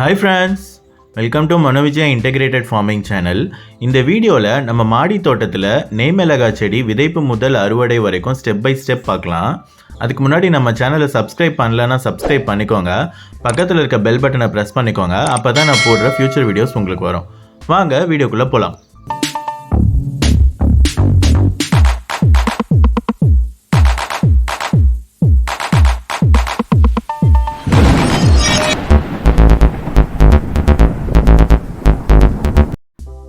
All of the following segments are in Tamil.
Hi friends welcome to Manovijaya integrated farming channel இந்த வீடியோவில் நம்ம மாடி தோட்டத்தில் நெய்மிளகா செடி விதைப்பு முதல் அறுவடை வரைக்கும் ஸ்டெப் பை ஸ்டெப் பார்க்கலாம். அதுக்கு முன்னாடி நம்ம சேனலை சப்ஸ்கிரைப் பண்ணலன்னா சப்ஸ்கிரைப் பண்ணிக்கோங்க. பக்கத்தில் இருக்க பெல் பட்டனை ப்ரெஸ் பண்ணிக்கோங்க. அப்போ தான் நான் போடுற ஃப்யூச்சர் வீடியோஸ் உங்களுக்கு வரும். வாங்க வீடியோக்குள்ளே போகலாம்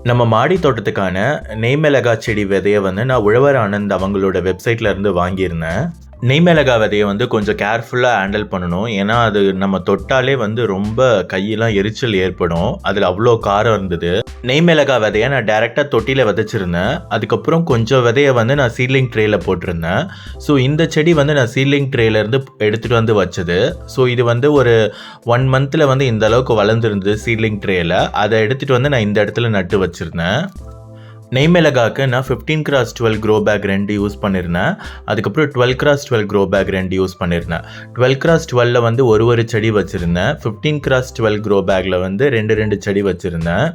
நம்ம மாடி தோட்டத்துக்கான நெய்மிளகா செடி விதையை வந்து நான் உழவர் ஆனந்த் அவங்களோட வெப்சைட்ல இருந்து நெய் மிளகா விதையை வந்து கொஞ்சம் கேர்ஃபுல்லாக ஹேண்டில் பண்ணணும். ஏன்னா அது நம்ம தொட்டாலே வந்து ரொம்ப கையெல்லாம் எரிச்சல் ஏற்படும். அதில் அவ்வளோ காரம் இருந்தது. நெய்மிளகா விதையை நான் டேரெக்டாக தொட்டியில் விதைச்சிருந்தேன். அதுக்கப்புறம் கொஞ்சம் விதையை வந்து நான் சீட்லிங் ட்ரேயில் போட்டிருந்தேன். ஸோ இந்த செடி வந்து நான் சீட்லிங் ட்ரேலேருந்து எடுத்துகிட்டு வந்து வச்சது. ஸோ இது வந்து ஒரு ஒன் மந்தில் வந்து இந்த அளவுக்கு வளர்ந்துருந்தது சீட்லிங் ட்ரேயில் அதை எடுத்துகிட்டு வந்து நான் இந்த இடத்துல நட்டு வச்சுருந்தேன். நெய்மிளகாக்கு நான் fifteen cross twelve grow bag ரெண்டு யூஸ் பண்ணியிருந்தேன் அதுக்கப்புறம் twelve cross twelve grow bag ரெண்டு யூஸ் பண்ணியிருந்தேன் டுவெல் கிராஸ் டுவெல்ல வந்து ஒரு ஒரு செடி வச்சுருந்தேன். ஃபிஃப்டீன் கிராஸ் டுவெல் க்ரோ பேக்கில் வந்து ரெண்டு ரெண்டு செடி வச்சுருந்தேன்.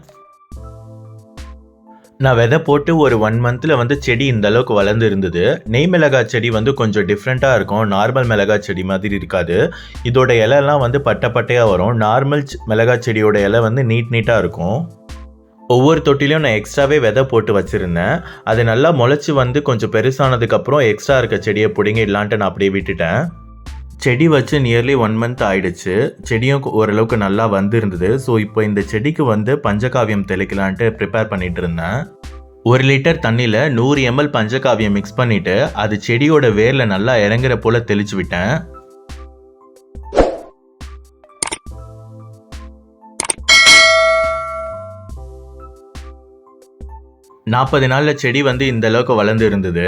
நான் விதை போட்டு ஒரு ஒன் மந்தில் வந்து செடி இந்த அளவுக்கு வளர்ந்து இருந்தது. நெய் மிளகா செடி வந்து கொஞ்சம் டிஃப்ரெண்ட்டாக இருக்கும். நார்மல் மிளகா செடி மாதிரி இருக்காது. இதோட இலைலாம் வந்து பட்டை பட்டையாக வரும். நார்மல் மிளகா செடியோட இலை வந்து நீட் நீட்டாக இருக்கும். ஒவ்வொரு தொட்டிலையும் நான் எக்ஸ்ட்ராவே விதை போட்டு வச்சுருந்தேன். அது நல்லா முளைச்சி வந்து கொஞ்சம் பெருசானதுக்கப்புறம் எக்ஸ்ட்ரா இருக்க செடியை பிடுங்கிடலான்ட்டு நான் அப்படியே விட்டுட்டேன். செடி வச்சு நியர்லி ஒன் மந்த் ஆயிடுச்சு. செடியும் ஓரளவுக்கு நல்லா வந்திருந்தது. ஸோ இப்போ இந்த செடிக்கு வந்து பஞ்சகாவியம் தெளிக்கலான்ட்டு ப்ரிப்பேர் பண்ணிட்டு இருந்தேன். ஒரு லிட்டர் தண்ணியில் நூறு எம்எல் பஞ்சகாவியம் மிக்ஸ் பண்ணிவிட்டு அது செடியோட வேரில் நல்லா இறங்குற போல் தெளிச்சு விட்டேன். நாற்பது நாளில் செடி வந்து இந்த அளவுக்கு வளர்ந்து இருந்தது.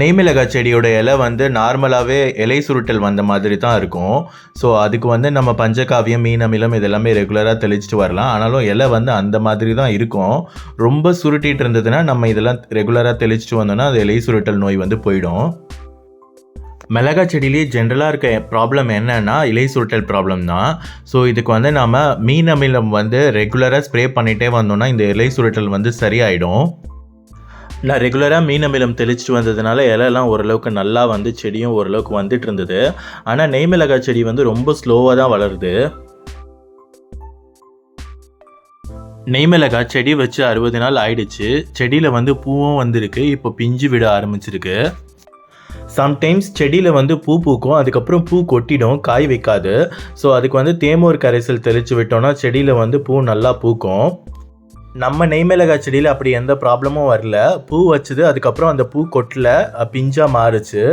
நெய்மிளகாய் செடியோட இலை வந்து நார்மலாகவே இலை சுருட்டல் வந்த மாதிரி தான் இருக்கும். ஸோ அதுக்கு வந்து நம்ம பஞ்சகாவியம் மீன் அமிலம் இதெல்லாமே ரெகுலராக தெளிச்சிட்டு வரலாம். ஆனாலும் இலை வந்து அந்த மாதிரி தான் இருக்கும். ரொம்ப சுருட்டிட்டு இருந்ததுன்னா நம்ம இதெல்லாம் ரெகுலராக தெளிச்சிட்டு வந்தோம்னா அது இலை சுருட்டல் நோய் வந்து போயிடும். மிளகா செடியிலேயே ஜென்ரலாக இருக்க ப்ராப்ளம் என்னன்னா இலை சுருட்டல் ப்ராப்ளம் தான். ஸோ இதுக்கு வந்து நாம் மீன் அமிலம் வந்து ரெகுலராக ஸ்ப்ரே பண்ணிகிட்டே வந்தோம்னா இந்த இலை சுருட்டல் வந்து சரியாயிடும். நான் ரெகுலராக மீன் அமிலம் தெளிச்சிட்டு வந்ததுனால இலையெல்லாம் ஓரளவுக்கு நல்லா வந்து செடியும் ஓரளவுக்கு வந்துட்டு இருந்தது. ஆனால் நெய் மிளகாய் செடி வந்து ரொம்ப ஸ்லோவாக தான் வளருது. நெய் மிளகாய் செடி வச்சு அறுபது நாள் ஆயிடுச்சு. செடியில் வந்து பூவும் வந்திருக்கு. இப்போ பிஞ்சு விட ஆரம்பிச்சிருக்கு. சம்டைம்ஸ் செடியில் வந்து பூ பூக்கும் அதுக்கப்புறம் பூ கொட்டிடும் காய் வைக்காது. ஸோ அதுக்கு வந்து தேமோர் கரைசல் தெளித்து விட்டோம்னா செடியில் வந்து பூ நல்லா பூக்கும். நம்ம நெய்மிளகாய் செடியில் அப்படி எந்த ப்ராப்ளமும் வரல. பூ வச்சுது அதுக்கப்புறம் அந்த பூ கொட்டில் பிஞ்சாக மாறுச்சு.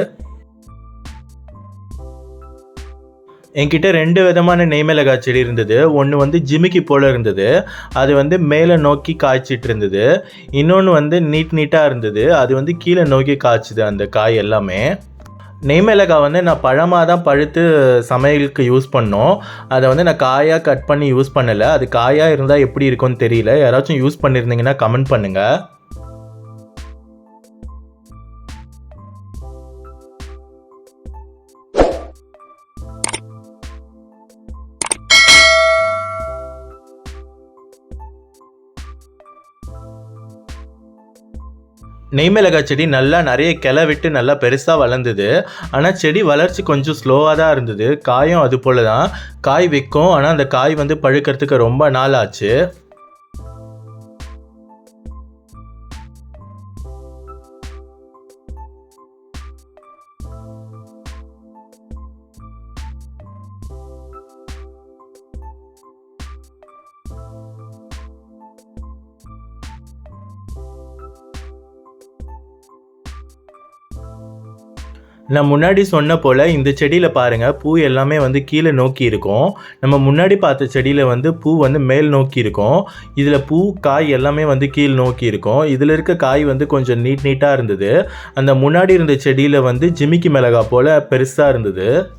என்கிட்ட ரெண்டு விதமான நெய்மிளகாய் செடி இருந்தது. ஒன்று வந்து ஜிமிக்கி போல் இருந்தது. அது வந்து மேலே நோக்கி காய்ச்சிட்டு இருந்தது. இன்னொன்று வந்து நீட் நீட்டாக இருந்தது. அது வந்து கீழே நோக்கி காய்ச்சுது அந்த காய் எல்லாமே. நெய்மிளகாய் வந்து நான் பழமாக தான் பழுத்து சமையலுக்கு யூஸ் பண்ணோம். அதை வந்து நான் காயாக கட் பண்ணி யூஸ் பண்ணலை. அது காயாக இருந்தால் எப்படி இருக்கும்னு தெரியல. யாராச்சும் யூஸ் பண்ணியிருந்தீங்கன்னா கமெண்ட் பண்ணுங்கள் நெய்மிளகாய் செடி நல்லா நிறைய கிளை விட்டு நல்லா பெருசாக வளர்ந்தது. ஆனால் செடி வளர்ச்சி கொஞ்சம் ஸ்லோவாக தான் இருந்தது. காயும் அது போல தான். காய் விற்கும். ஆனால் அந்த காய் வந்து பழுக்கிறதுக்கு ரொம்ப நாள் ஆச்சு. நான் முன்னாடி சொன்ன போல் இந்த செடியில் பாருங்கள் பூ எல்லாமே வந்து கீழே நோக்கி இருக்கும். நம்ம முன்னாடி பார்த்த செடியில் வந்து பூ வந்து மேல் நோக்கி இருக்கும். இதில் பூ காய் எல்லாமே வந்து கீழ் நோக்கி இருக்கும். இதில் இருக்க காய் வந்து கொஞ்சம் நீட் நீட்டாக இருந்தது. அந்த முன்னாடி இருந்த செடியில் வந்து ஜிமிக்கி மிளகா போல் பெருசாக இருந்தது.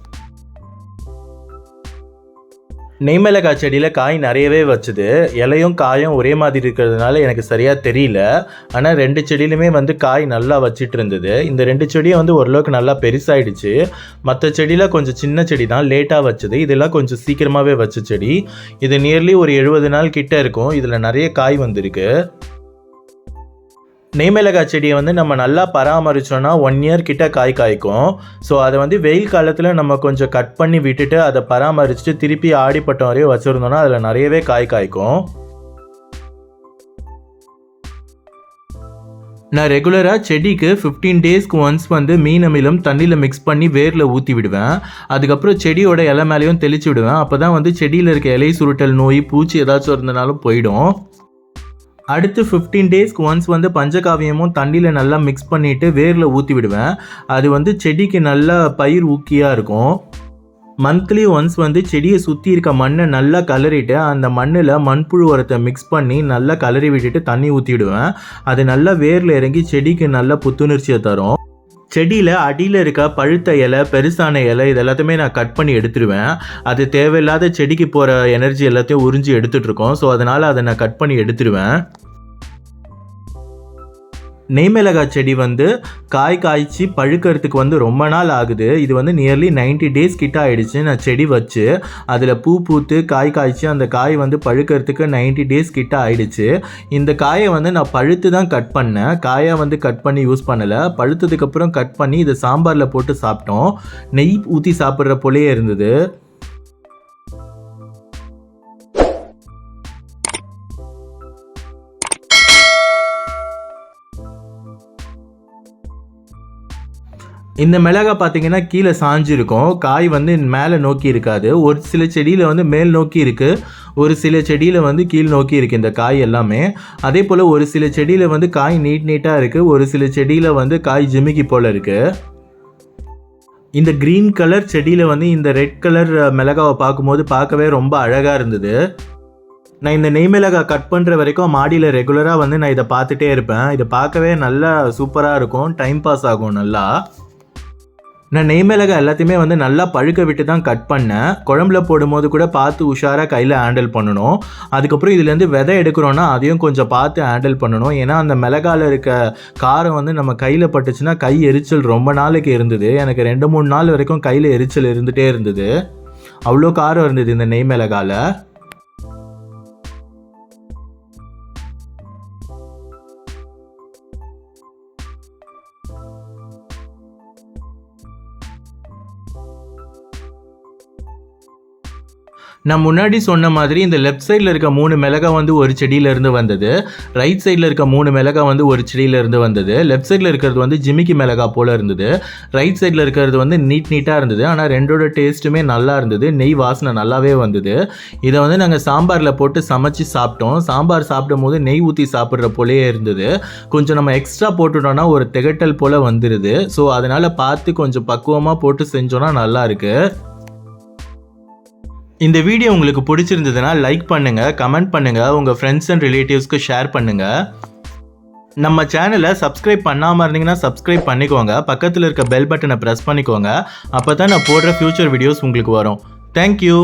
நெய்மிளகாய் செடியில் காய் நிறையவே வச்சுது. இலையும் காயும் ஒரே மாதிரி இருக்கிறதுனால எனக்கு சரியாக தெரியல. ஆனால் ரெண்டு செடியிலுமே வந்து காய் நல்லா வச்சிட்டு இருந்தது. இந்த ரெண்டு செடியும் வந்து ஓரளவுக்கு நல்லா பெருசாயிடுச்சு. மற்ற செடியில் கொஞ்சம் சின்ன செடி தான் லேட்டாக வச்சது. இதெல்லாம் கொஞ்சம் சீக்கிரமாகவே வச்ச செடி. இது நியர்லி ஒரு எழுபது நாள் கிட்ட இருக்கும். இதில் நிறைய காய் வந்திருக்கு. நெய்மிளகாய் செடியை வந்து நம்ம நல்லா பராமரித்தோன்னா ஒன் இயர் கிட்ட காய் காய்க்கும். ஸோ அதை வந்து வெயில் காலத்தில் நம்ம கொஞ்சம் கட் பண்ணி விட்டுட்டு அதை பராமரிச்சுட்டு திருப்பி ஆடிப்பட்டம் வரையும் வச்சுருந்தோன்னா அதில் நிறையவே காய் காய்க்கும். நான் ரெகுலராக செடிக்கு ஃபிஃப்டீன் டேஸ்க்கு ஒன்ஸ் வந்து மீன் அமிலம் தண்ணியில் மிக்ஸ் பண்ணி வேரில் ஊற்றி விடுவேன். அதுக்கப்புறம் செடியோட இலை மேலேயும் தெளிச்சு விடுவேன். அப்போ தான் வந்து செடியில் இருக்க இலை சுருட்டல் நோய் பூச்சி ஏதாச்சும் இருந்தனாலும் போயிடும். அடுத்து ஃபிஃப்டீன் டேஸ்க்கு ஒன்ஸ் வந்து பஞ்சகாவியமும் தண்ணியில் நல்லா மிக்ஸ் பண்ணிவிட்டு வேரில் ஊற்றி விடுவேன். அது வந்து செடிக்கு நல்லா பயிர் ஊக்கியாக இருக்கும். மந்த்லி ஒன்ஸ் வந்து செடியை சுற்றி இருக்க மண்ணை நல்லா கலரிட்டு அந்த மண்ணில் மண்புழு உரத்தை மிக்ஸ் பண்ணி நல்லா கலரி விட்டுட்டு தண்ணி ஊற்றி விடுவேன். அது நல்லா வேரில் இறங்கி செடிக்கு நல்லா புத்துணர்ச்சியை தரும். செடியில் அடியில் இருக்க பழுத்த இலை பெருசான இலை இது எல்லாத்தையுமே நான் கட் பண்ணி எடுத்துருவேன். அது தேவையில்லாத செடிக்கு போகிற எனர்ஜி எல்லாத்தையும் உறிஞ்சி எடுத்துகிட்ருக்கோம் ஸோ அதனால் அதை நான் கட் பண்ணி எடுத்துருவேன். நெய்மிளகாய் செடி வந்து காய் காய்ச்சி பழுக்கிறதுக்கு வந்து ரொம்ப நாள் ஆகுது. இது வந்து நியர்லி 90 டேஸ் கிட்ட ஆயிடுச்சு நான் செடி வச்சு. அதில் பூ பூத்து காய் காய்ச்சி அந்த காய் வந்து பழுக்கிறதுக்கு 90 டேஸ் கிட்ட ஆயிடுச்சு. இந்த காயை வந்து நான் பழுத்து தான் கட் பண்ணேன். காயை வந்து கட் பண்ணி யூஸ் பண்ணலை. பழுத்ததுக்கப்புறம் கட் பண்ணி இதை சாம்பாரில் போட்டு சாப்பிட்டோம். நெய் ஊற்றி சாப்பிட்ற போலயே இருந்தது. இந்த மிளகாய் பார்த்தீங்கன்னா கீழே சாஞ்சிருக்கும். காய் வந்து மேலே நோக்கி இருக்காது. ஒரு சில செடியில் வந்து மேல் நோக்கி இருக்குது ஒரு சில செடியில் வந்து கீழ் நோக்கி இருக்குது இந்த காய் எல்லாமே. அதே போல் ஒரு சில செடியில் வந்து காய் நீட் நீட்டாக இருக்குது ஒரு சில செடியில் வந்து காய் ஜிமிக்கி போல் இருக்குது இந்த க்ரீன் கலர் செடியில் வந்து இந்த ரெட் கலர் மிளகாவை பார்க்கும்போது பார்க்கவே ரொம்ப அழகாக இருந்தது. நான் இந்த நெய் மிளகாய் கட் பண்ணுற வரைக்கும் மாடியில் ரெகுலராக வந்து நான் இதை பார்த்துட்டே இருப்பேன். இதை பார்க்கவே நல்லா சூப்பராக இருக்கும். டைம் பாஸ் ஆகும் நல்லா. நான் நெய் எல்லாத்தையுமே வந்து நல்லா பழுக்க விட்டு தான் கட் பண்ணேன். குழம்புல போடும்போது கூட பார்த்து உஷாராக கையில் ஹேண்டில் பண்ணணும். அதுக்கப்புறம் இதுலேருந்து விதை எடுக்கிறோன்னா அதையும் கொஞ்சம் பார்த்து ஹேண்டில் பண்ணணும். ஏன்னா அந்த மிளகாயில் இருக்க காரம் வந்து நம்ம கையில் பட்டுச்சுன்னா கை எரிச்சல் ரொம்ப நாளைக்கு இருந்தது. எனக்கு ரெண்டு மூணு நாள் வரைக்கும் கையில் எரிச்சல் இருந்துகிட்டே இருந்தது. அவ்வளோ காரம் இருந்தது இந்த நெய் மிளகாயில் நான் முன்னாடி சொன்ன மாதிரி இந்த லெஃப்ட் சைடில் இருக்க மூணு மிளகாய் வந்து ஒரு செடியிலேருந்து வந்தது. ரைட் சைடில் இருக்க மூணு மிளகாய் வந்து ஒரு செடியிலேருந்து வந்தது. லெஃப்ட் சைடில் இருக்கிறது வந்து ஜிமிக்கி மிளகாய் போல் இருந்தது. ரைட் சைடில் இருக்கிறது வந்து நீட் நீட்டாக இருந்தது. ஆனால் ரெண்டோட டேஸ்ட்டுமே நல்லா இருந்தது. நெய் வாசனை நல்லாவே வந்தது. இதை வந்து நாங்கள் சாம்பாரில் போட்டு சமைச்சு சாப்பிட்டோம். சாம்பார் சாப்பிடும் போது நெய் ஊற்றி சாப்பிட்ற போலேயே இருந்தது. கொஞ்சம் நம்ம எக்ஸ்ட்ரா போட்டுட்டோம்னா ஒரு திகட்டல் போல் வந்துடுது ஸோ அதனால் பார்த்து கொஞ்சம் பக்குவமாக போட்டு செஞ்சோன்னா நல்லாயிருக்கு இந்த வீடியோ உங்களுக்கு பிடிச்சிருந்ததுன்னா லைக் பண்ணுங்கள் கமெண்ட் பண்ணுங்கள் உங்கள் ஃப்ரெண்ட்ஸ் அண்ட் ரிலேட்டிவ்ஸ்க்கு ஷேர் பண்ணுங்கள் நம்ம சேனலை சப்ஸ்கிரைப் பண்ணாமல் இருந்தீங்கன்னா சப்ஸ்கிரைப் பண்ணிக்கோங்க. பக்கத்தில் இருக்க பெல் பட்டனை ப்ரெஸ் பண்ணிக்கோங்க. அப்போ தான் நான் போடுற ஃப்யூச்சர் வீடியோஸ் உங்களுக்கு வரும். தேங்க்யூ